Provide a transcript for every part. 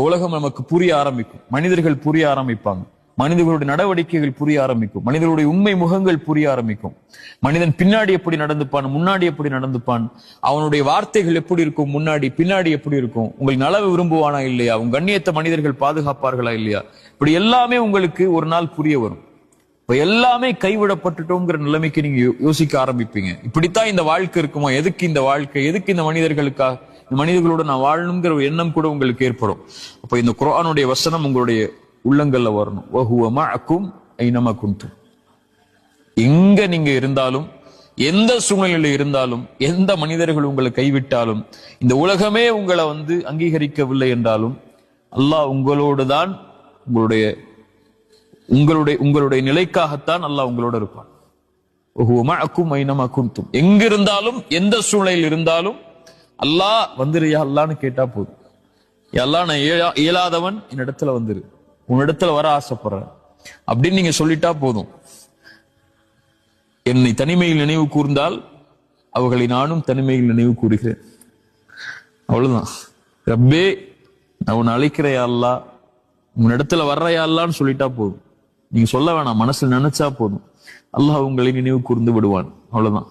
உலகம் நமக்கு புரிய ஆரம்பிக்கும். மனிதர்கள் புரிய ஆரம்பிப்பாங்க. மனிதர்களுடைய நடவடிக்கைகள் புரிய ஆரம்பிக்கும். மனிதர்களுடைய உண்மை முகங்கள் புரிய ஆரம்பிக்கும். மனிதன் பின்னாடி எப்படி நடந்துப்பான் முன்னாடி எப்படி நடந்துப்பான் அவனுடைய வார்த்தைகள் எப்படி இருக்கும் முன்னாடி பின்னாடி எப்படி இருக்கும் உங்களுக்கு நலவு விரும்புவானா இல்லையா உங்க கண்ணியத்தை மனிதர்கள் பாதுகாப்பார்களா இல்லையா இப்படி எல்லாமே உங்களுக்கு ஒரு நாள் புரிய வரும். இப்ப எல்லாமே கைவிடப்பட்டுட்டோங்கிற நிலைமைக்கு நீங்க யோ- யோசிக்க ஆரம்பிப்பீங்க. இப்படித்தான் இந்த வாழ்க்கை இருக்குமா எதுக்கு இந்த வாழ்க்கை எதுக்கு இந்த மனிதர்களுக்காக மனிதர்களோடு நான் வாழணுங்கிற ஒரு எண்ணம் கூட உங்களுக்கு ஏற்படும். அப்போ இந்த குரானுடைய வசனம் உங்களுடைய உள்ளங்கள்ல வரணும். வகுவமா அக்கும் ஐனமா குண்டும் எங்க நீங்க இருந்தாலும் எந்த சூழ்நிலையில் இருந்தாலும் எந்த மனிதர்கள் உங்களை கைவிட்டாலும் இந்த உலகமே உங்களை வந்து அங்கீகரிக்கவில்லை என்றாலும் அல்லாஹ் உங்களோடு தான் உங்களுடைய உங்களுடைய உங்களுடைய நிலைக்காகத்தான் அல்லாஹ் உங்களோட இருப்பான். அக்கும் ஐனமா ஐனமாக்கும் எங்கிருந்தாலும் எந்த சூழ்நிலையில் இருந்தாலும் அல்லாஹ் வந்துருயா அல்லான்னு கேட்டா போதும். எல்லாம் நான் இயலா- இயலாதவன் என்னிடத்துல வந்துரு. உன்னிடத்துல வர ஆசைப்படுறேன். அப்படின்னு நீங்க சொல்லிட்டா போதும். என்னை தனிமையில் நினைவு கூர்ந்தால் அவர்களை நானும் தனிமையில் நினைவு கூறுகிறேன். அவ்வளவுதான். ரப்பே நான் உன்னை அழைக்கிறையா அல்லா அல்லாஹ் உன்னிடத்துல வர்றையா அல்லான்னு சொல்லிட்டா போதும். நீங்க சொல்ல வேணாம் மனசுல நினைச்சா போதும். அல்லாஹ் உங்களை நினைவு கூர்ந்து விடுவான். அவ்வளவுதான்.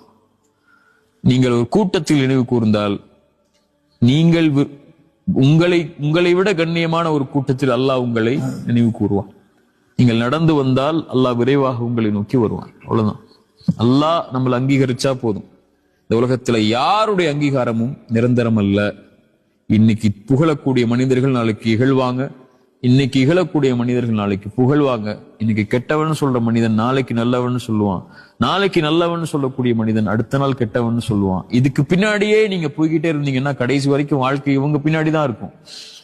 நீங்கள் ஒரு கூட்டத்தில் நினைவு கூர்ந்தால் நீங்கள் உங்களை உங்களை விட கண்ணியமான ஒரு கூட்டத்தில் அல்லாஹ் உங்களை நினைவு கூறுவான். நீங்கள் நடந்து வந்தால் அல்லாஹ் விரைவாக உங்களை நோக்கி வருவான். அவ்வளவுதான். அல்லாஹ் நம்மளை அங்கீகரிச்சா போதும். இந்த உலகத்துல யாருடைய அங்கீகாரமும் நிரந்தரம் அல்ல. இன்னைக்கு புகழக்கூடிய மனிதர்கள் நாளைக்கு இகழ்வாங்க. இன்னைக்கு இகழக்கூடிய மனிதர்கள் நாளைக்கு புகழ்வாங்க. இன்னைக்கு கெட்டவன் சொல்ற மனிதன் நாளைக்கு நல்லவன் சொல்லுவான். நாளைக்கு நல்லவன் சொல்லக்கூடிய மனிதன் அடுத்த நாள் கெட்டவன் சொல்லுவான். இதுக்கு பின்னாடியே நீங்க போய்கிட்டே இருந்தீங்கன்னா கடைசி வரைக்கும் வாழ்க்கை இவங்க பின்னாடி தான் இருக்கும்.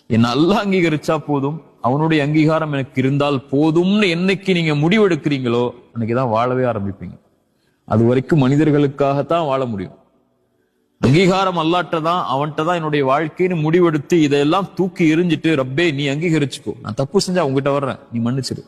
என்ன நல்லா அங்கீகரிச்சா போதும். அவனுடைய அங்கீகாரம் எனக்கு இருந்தால் போதும்னு என்னைக்கு நீங்க முடிவெடுக்கிறீங்களோ அன்னைக்குதான் வாழவே ஆரம்பிப்பீங்க. அது வரைக்கும் மனிதர்களுக்காகத்தான் வாழ முடியும். அங்கீகாரம் அல்லாட்ட தான் அவன்கிட்ட தான் என்னுடைய வாழ்க்கைன்னு முடிவெடுத்து இதையெல்லாம் தூக்கி எரிஞ்சிட்டு ரப்பே நீ அங்கீகரிச்சுக்கோ. நான் தப்பு செஞ்சா உங்ககிட்ட வர்றேன். நீ மன்னிச்சிரு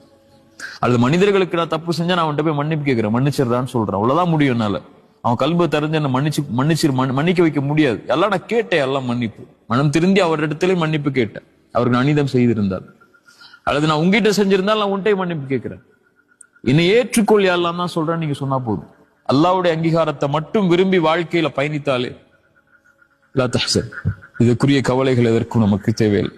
அல்லது மனிதர்களுக்கு நான் தப்பு செஞ்சா நான் அவன்கிட்ட போய் மன்னிப்பு கேட்கிறேன். மன்னிச்சிருதான்னு சொல்றேன். அவ்வளவுதான் முடியும் என்னால. அவன் கல்ப தெரிஞ்சு என்ன மன்னிச்சு மன்னிச்சிரு மன்னிக்க வைக்க முடியாது. எல்லாம் நான் கேட்டேன் எல்லாம் மன்னிப்பு. மனம் திருந்தி அவரிடத்திலே மன்னிப்பு கேட்டேன். அவருக்கு நான் அநீதம் செய்திருந்தார். அல்லது நான் உங்ககிட்ட செஞ்சிருந்தால் நான் உன்ட்டே மன்னிப்பு கேட்கிறேன். என்னை ஏற்றுக்கொள் எல்லாம் தான் சொல்றேன் நீங்க சொன்னா போதும். அல்லாவுடைய அங்கீகாரத்தை மட்டும் விரும்பி வாழ்க்கையில பயணித்தாலே லா தஹ்சன் இதுக்குரிய கவலைகள் எதற்கும் நமக்கு தேவையில்லை.